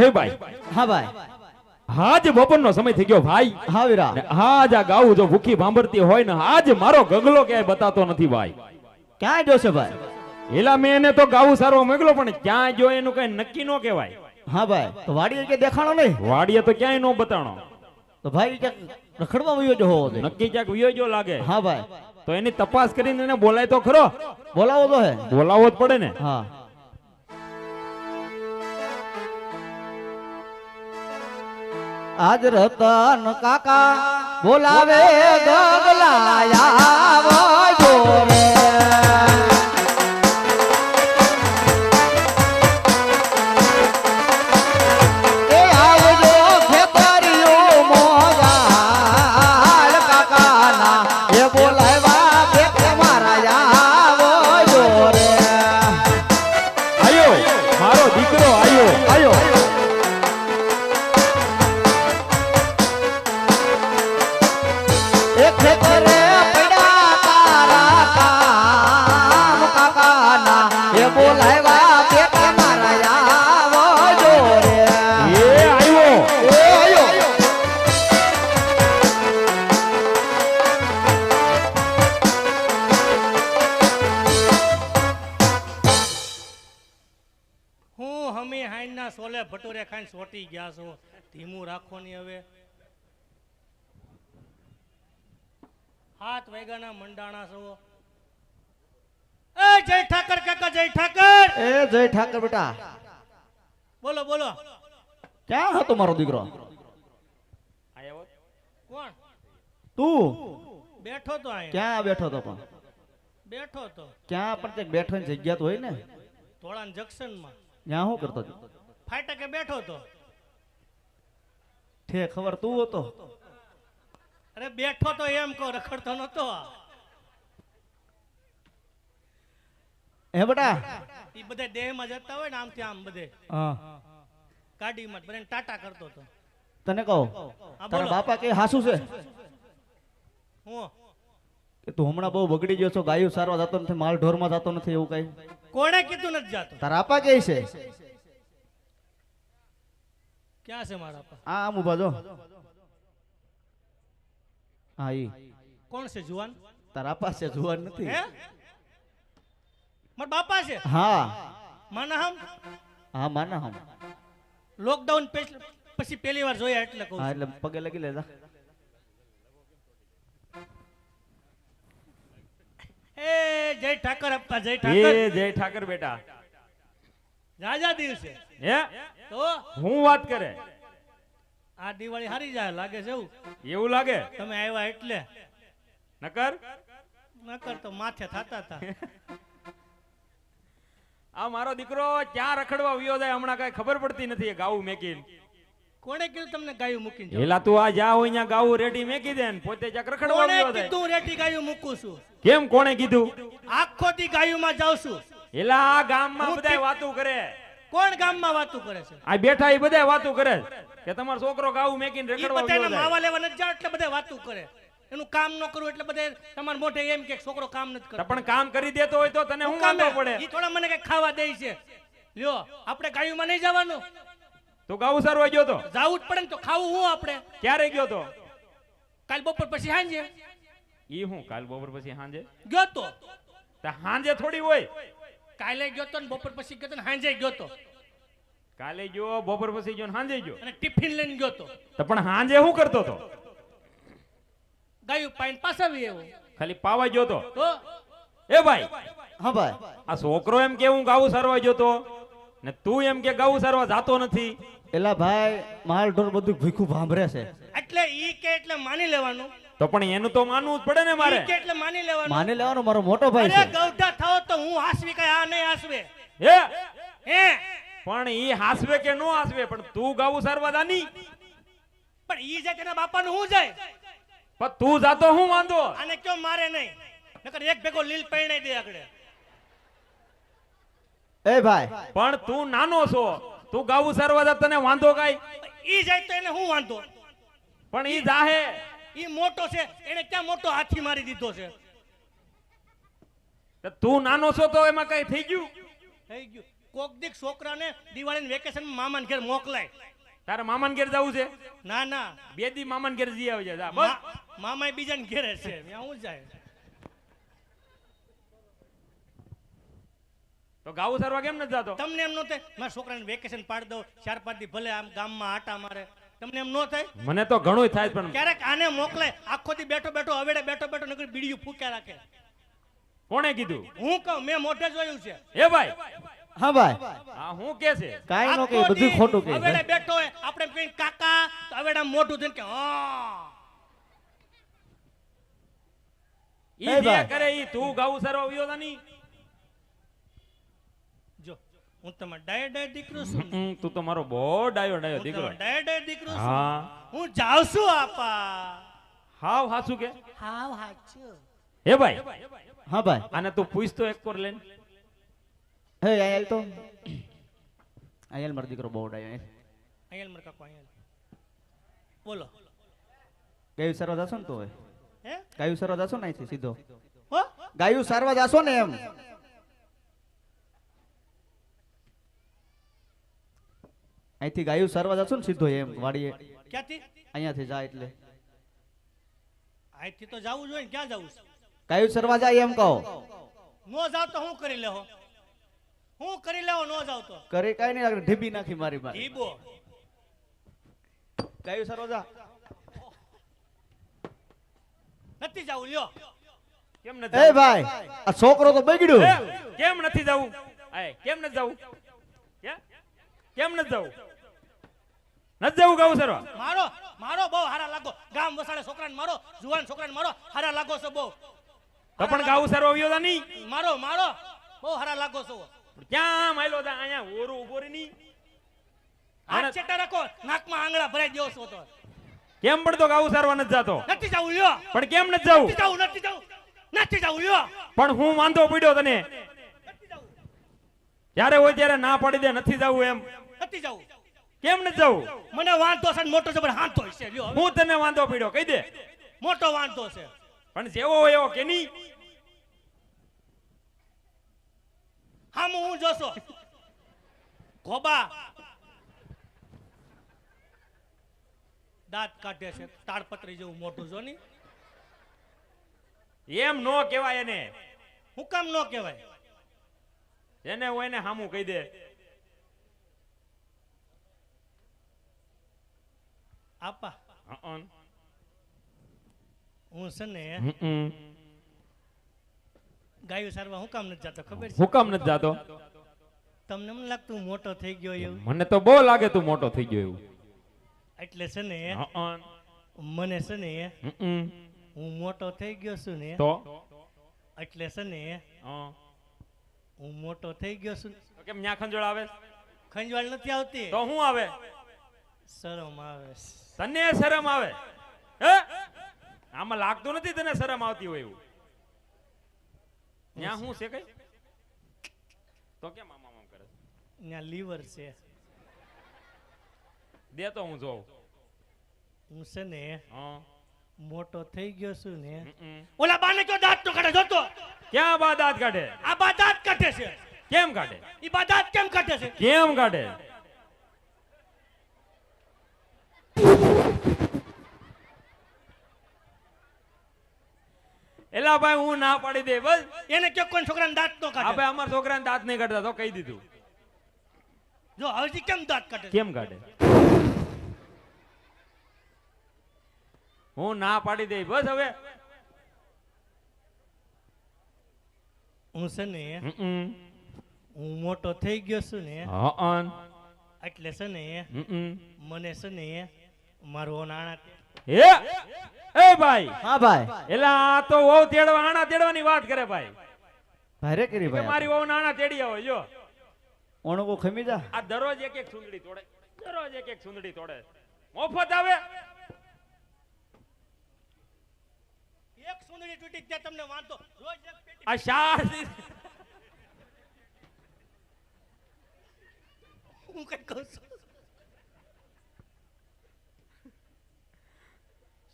હે ભાઈ? હા ભાઈ. હાજ બપોરનો સમય થઈ ગયો ભાઈ. હા વીરા. આજ આ ગાવું જો ભૂખી ભાંભરતી હોય ને આજ મારો ગગલો ક્યાંય બતાતો નથી ભાઈ. ક્યાં જોશે ભાઈ? એલા મેં એને તો ગાવું સારો મોકલો પણ ક્યાં જો એનું કઈ નક્કી ન કહેવાય. હા ભાઈ. તો વાડીએ કે દેખાણો નહીં? વાડીએ તો ક્યાંય ન બતાણો. તો ભાઈ ક્યાંક રખડવા વયો જો હોવો નક્કી ક્યાંક વિયો જો લાગે. હા ભાઈ. તો એની તપાસ કરીને એને બોલાય તો ખરો. બોલાવો તો હે. બોલાવો જ પડે ને. હા. આજ રતન કાકા બોલાવે ગગલાયા. જોરે હમી સોલે ભટુરે ખાઈને સોટી ગયા છો. ધીમું રાખો ની હવે. હાથ વાગ્યાના મંડાણા છો. એ જય ઠાકર કાકા જય ઠાકર! એ જય ઠાકર બેટા. બોલો બોલો. ક્યાં હતો મારો દીકરો? કોણ? તું? બેઠો તો અહીંયા. ક્યાં બેઠો તો પણ? બેઠો તો. ક્યાં પણ તે બેઠવાની જગ્યા તો હોય ને. ધોળાન જંકશનમાં. ત્યાં શું કરતો હતો? ફાટકે બેઠો તો. ઠે ખબર તું હતો? અરે બેઠો તો એમ કહો રખડતો નતો હે બેટા? એ બધા દેહમાં જતા હોય ને આમથી આમ બધે. હા. ગાડીમાં બધાને ટાટા કરતો હતો. તને કહો તારા. બાપા કે હાસુ છે? હું? કે તું હમણાં બહુ બગડી ગયો છો ગાયું સારવા જતો નથી માલ ઢોરમાં જતો નથી એવું કઈ? કોણે કીધું નથી જાતો? તારા આપા કે છે? ક્યાં છે મારા પા આ આમ ઊભા જો. હા ઈ. કોણ છે જુવાન? તારા છે જુવાન નથી. હે? મારા બાપા છે? હા. માના હમ? હા માના હમ. લોકડાઉન પછી પહેલી વાર જોયા એટલે કહું હા એટલે પગે લગી લેતા. એ જય ઠાકર અપ્પા જય ઠાકર. એ જય ઠાકર બેટા. રાજા દિવસે. હે? તો? હું વાત કરે? આ દિવાળી હારી જાય લાગે છે એવું? એવું લાગે? તમે આવ્યા એટલે. નકર? નકર તો માથે થતા હતા આ મારો દીકરો ક્યાં રખડવા વિયો જાય હમણાં કઈ ખબર પડતી નથી એ ગાવું મેકીને. કોણે કીધું તમને ગાયું મૂકીને? એલા તું આ જા હોય અહીંયા ગાવું રેડી મેકી દે ને પોતે ક્યાંક રખડવા વિયો જાય. કીધું રેડી ગાયું મૂકું છું? કેમ કોણે કીધું? આખો દી ગાયુંમાં જાઉં છું. એલા આ ગામમાં બધા વાતું કરે. કોણ ગામમાં વાતું કરે છે? આ બેઠા એ બધા વાતું કરે. કે તમારો છોકરો ગાવું મેકીને વિયો જાય માવા લેવા નથી જાવ એટલે બધા વાતું કરે. એનું કામ ન કરવું એટલે બધા તમાર મોઢે એમ કે છોકરો કામ નથી કરતો. પણ કામ કરી દેતો હોય તો તને હું કામે? પડે? ઈ થોડા મને કઈ ખાવા દે છે. લ્યો આપણે ગાયુંમાં નહીં જવાનું. તો ગાવું સારવા ગયો તો? જાવું જ પડે ને તો ખાવું હું આપણે? ક્યારે ગયો તો? કાલ બપોર પછી હાંજે. ઈ હું કાલ બપોર પછી સાંજે ગયો તો. તો સાંજે થોડી હોય. કાલે ગયો તો ને બપોર પછી ગયો તો ને હાંજે ગયો તો. કાલે ગયો બપોર પછી ગયો ને સાંજે ગયો. અને ટિફિન લઈને ગયો તો. તો પણ સાંજે શું કરતો તો ગાયું પાઈન પાસાવી એવો ખાલી પાવા ગયો તો? તો? એ ભાઈ હા ભાઈ. આ છોકરો એમ કે હું ગાવું સારવા ગયો તો? ને તું એમ કે ગાવું સારવા જાતો નથી? એલા ભાઈ માલ ઢોર બધું ભીખું ભાંભરે છે. એટલે ઈ કે એટલે માની લેવાનું. તો પણ એનું તો માનવું જ પડે ને મારે. એટલે માની લેવાનું. માની લેવાનું મારો મોટો ભાઈ અરે છે. ગૌઠા થાવ તો હું હાસવી કે આ નહીં હાસવે. હે? હે? પણ ઈ હાસવે કે નો હાસવે? પણ તું ગાવું સર્વદાની. પણ ઈ જે તેના બાપાનું હું જાય? પણ તું જાતો હું વાંધો? અને કયો મારે નહીં? નકર એક ભેગો લીલ પરણાઈ દે આગળ. એ ભાઈ. પણ તું નાનો છો. તું ગાવું સર્વદા તને વાંધો કાઈ? ઈ જાય તો એને હું વાંધો? પણ ઈ જાહે. ઈ મોટો છે. એને ક્યાં મોટો હાથી મારી દીધો છે? તું નાનો છો તો એમાં કઈ થઈ ગયું? થઈ ગયું. કોક દીક છોકરાને દિવાળી વેકેશન મામાન ઘેર મોકલાય. તારે મામાન ઘેર જવું છે? ના ના. બે દી મામાન ઘેર જઈ આવજે જા બસ મામાય બીજાને ઘેરે છે. હું જાય? તો ગાવું સારવા કેમ નથી જાતો? તમને એમ ન થાય મારા છોકરાને વેકેશન પાડી દઉં ચાર પાંચ દી ભલે આમ ગામમાં આટા મારે. તમને એમ ન થાય? મને તો ઘણું થાય પણ ક્યારેક આને મોકલે આખો થી બેઠો બેઠો અવેડે બેઠો બેઠો નકરી બીડીયું ફૂક્યા રાખે. કોણે કીધું? હું કહું મેં મોઢે જોયું છે. એ ભાઈ. હા ભાઈ. હા હું કે છે? કાઈ નો કે બધું ખોટું કે અવેડે બેઠો હોય આપણે કઈ કાકા તો અવેડા મોઢું થઈને કે હા. ઈ એ જે કરે ઈ તું ગાઉ સરો આવ્યો નહીં ની હું તમારો ડાય ડાય દીકરો છું તું તો મારો બહુ ડાયો ડાયો દીકરો. ડાય ડાય દીકરો છું. હા. હું જાઉં છું આપા. હાવ હાચું કે? હાવ હાચું. હે ભાઈ. હા ભાઈ આને તું પૂછ તો એક કોર લેન હે આયલ તો. આયલ મારો દીકરો બહુ ડાયો આયલ અહીંયા મર કાકો આયલ. બોલો. ગાયું સારવા જાશો ને તો હે? ગાયું સારવા જાશો ને અહીંથી સીધો? હો? ગાયું સારવા જાશો ને એમ? અહીંથી ગાયું સારવા જશો ને સીધો એમ વાડીએ. ક્યાંથી? અહીંયાથી જાય એટલે. અહીંથી તો જવું જોઈએ ને ક્યાં જવું ગાયું સરવા જાય એમ કહો. નો જાવ તો હું કરી લેવો હું કરી લેવો નો જાવ તો? કરે કઈ નહીં આગળ ઢીબી નાખી મારી મારી ઢીબો. ગાયું સરવા જા. નથી જવું લ્યો. કેમ એ નથી ભાઈ આ છોકરો તો બગડ્યો. એ, કેમ નથી જવું? આય કેમ નથી જવું? કેમ નથી જવું? ન જવું ગાવું સારવા? મારો મારો બહુ હારા લાગો. ગામ વસાડે છોકરાને મારો જુવાન છોકરાને મારો હારા લાગો છો બહુ. તો પણ ગાવું સારવા આવ્યો તા નહીં? મારો મારો બહુ હારા લાગો છો. ક્યાં માયલો તા? અહીંયા ઓરો ઊભો રે નહીં? હાથ ચેટા રાખો નાકમાં આંગળા ભરાઈ દેવો છો તો. કેમ પણ તો ગાવું સારવા નથી જાતો? નથી જવું લ્યો. પણ કેમ નથી જવું? નથી જવું નથી જવું નથી જવું લ્યો. પણ હું વાંધો પડ્યો તને? જ્યારે હોય ત્યારે ના પડી દે નથી જવું એમ. નથી જવું. કેમ ન જવું? મને વાંધો છે મોટો જબર હાંતો છે લ્યો હું તને વાંધો પડ્યો કહી દે. મોટો વાંધો છે. પણ જેવો હોય એવો કે નહીં? હા હું જોશો? ગોબા દાંત કાઢે છે. તાડપત્રી જેવું મોટું જો ની એમ નો કહેવાય એને. હું કામ ન કહેવાય? એને હું એને હામું કહી દે. આપા હં, હું છે ને. ગાયું સારવા હું કામ નથી જાતો ખબર છે? હું કામ નથી જાતો. તમને મને લાગતું મોટો થઈ ગયો એવું? મને તો બહુ લાગે તું મોટો થઈ ગયો એવું. એટલે છે ને મને છે ને હં, મોટો થઈ ગયો છું ને તો? એટલે છે ને હં. હું મોટો થઈ ગયો છું. કેમ ન્યા ખંજોળ આવે? ખંજવાળ નથી આવતી. તો હું આવે? શરમ આવે. તને શરમ આવે? હે? આમાં લાગતું નથી તને શરમ આવતી હોય એવું. ન્યા શું છે કઈ? તો કેમ આમ આમ કરે? ત્યાં લીવર છે. દે તો હું જોઉં. હું છે ને હા. મોટો થઈ ગયો છું ને. ઓલા બાને કયો દાંત તો કાઢે જોતો? ક્યાં બા દાંત કાઢે? આ બા દાંત કાઢે છે. કેમ કાઢે? ઈ બા દાંત કેમ કાઢે છે? કેમ કાઢે? એલા ભાઈ હું ના પાડી દે બસ એને કે કોઈ છોકરાને દાંત નો કાઢે? ભાઈ અમાર છોકરાને દાંત નહીં કાઢતા તો કહી દીધું. જો હવેથી કેમ દાંત કાઢે કેમ કાઢે? હું ના પાડી દે બસ હવે. હું છે ને હું મોટો થઈ ગયો છું ને હં, એટલે છે ને મને છે ને મારું નાણા હે? એ ભાઈ. હા ભાઈ. એલા આ તો વહુ તેડવા આણા તેડવાની વાત કરે ભાઈ. ભારે કરી ભાઈ મારી વહુ નાણા તેડી આવો જો ઓણો કો ખમી જા. આ દરરોજ એક એક સુંદડી તોડે. દરરોજ એક એક સુંદડી તોડે. મફત આવે. એક સુંદરી તૂટી ત્યાં તમને વાંધો. રોજ એક પેટી. આ શાર હું કઈ કહું છું?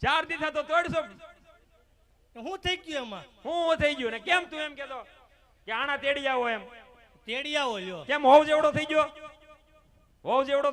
ચાર દી થતો તોડશો. હું થઈ ગયો એમાં? હું થઈ ગયું? ને કેમ તું એમ કેતો કે આણા તેડી આવો એમ. તેડી આવો લ્યો. કેમ હોવ જેવડો થઈ ગયો? હોવ જેવડો